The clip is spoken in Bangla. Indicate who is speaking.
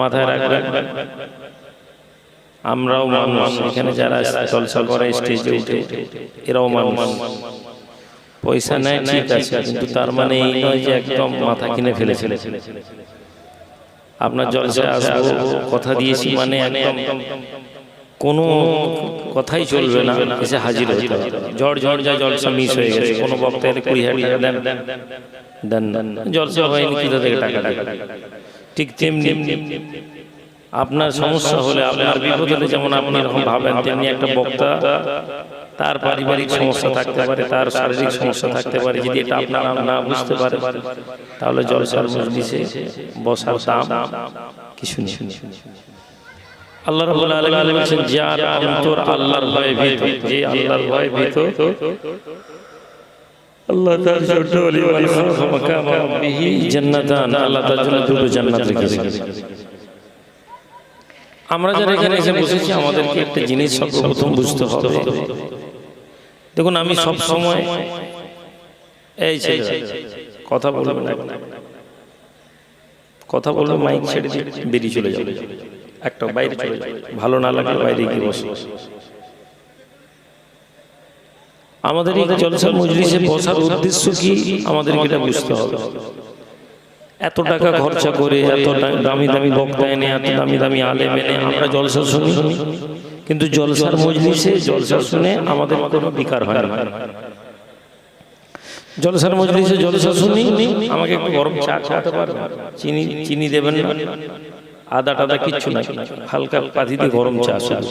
Speaker 1: মাথায় রাখবেন। আমরাও মানুষ। এখানে যারা জলসা করে স্টেজে উঠে এরাও মানুষ। পয়সা নেয় ঠিক আছে কিন্তু তার মানে এই নয় যে একদম মাথা কিনে ফেলে ফেলে আপনার জলসায় আসব কথা দিয়েছি মানে একদম কোনো কথাই চলবে না এসে হাজির হবে। ঝড় ঝড় যা জলসা মিস হয়ে গেছে কোনো বক্তা এলে কুড়ি হাজার টাকা দেন। দেন দেন জলসা হয়নি কোথা থেকে টাকা টাকা ঠিক তেমনি আপনার সমস্যা হলে আপনার বিপদ হলে যেমন আপনি এরকম ভাবেন তেমনি একটা বক্তা তার পারিবারিক সমস্যা থাকতে পারে তার শারীরিক সমস্যা থাকতে পারে যদি এটা আপনারা না বুঝতে পারে তাহলে জলসার মজলিসে বসার দাম কিছু নেই। আল্লাহ রাব্বুল আলামিন বলেছেন যার অন্তর আল্লাহর ভয়ে ভীত যে আল্লাহর ভয়ে ভীত আল্লাহ তার জন্য ওলিমান খাফা মাকামা রাব্বিহি জান্নাতান আল্লাহ তার জন্য দুটো জান্নাত রেখেছে আমরা যারা এখানে এসে বসেছি আমাদেরকে একটা জিনিস সর্বপ্রথম বুঝতে হবে। দেখুন আমি সব সময় এই ছেলে কথা বলব না। কথা বলব মাইক ছেড়ে দিয়ে বেরিয়ে চলে যাবে। একটা বাইরে চলে যাবে ভালো না লাগলে বাইরে গিয়ে বসে। আমাদের এই জলসা মজলিসে বসার উদ্দেশ্য কি? আমাদের এটা বুঝতে হবে। এত টাকা খরচা করে এত দামি দামি বক্তা এনে এত দামি দামি আলেম এনে আমরা জলসা শুনি। কিন্তু জলসার মজলিসে জলসা শুনে আমাদের কোনো বিকার হয় না। জলসার মজলিসে জলসা শুনি। আমাকে একটু গরম চা খাওয়াতে পারবেন। চিনি চিনি দেবেন না। আদা টাদা কিচ্ছু না হালকা পাতি দিয়ে গরম চা শুধু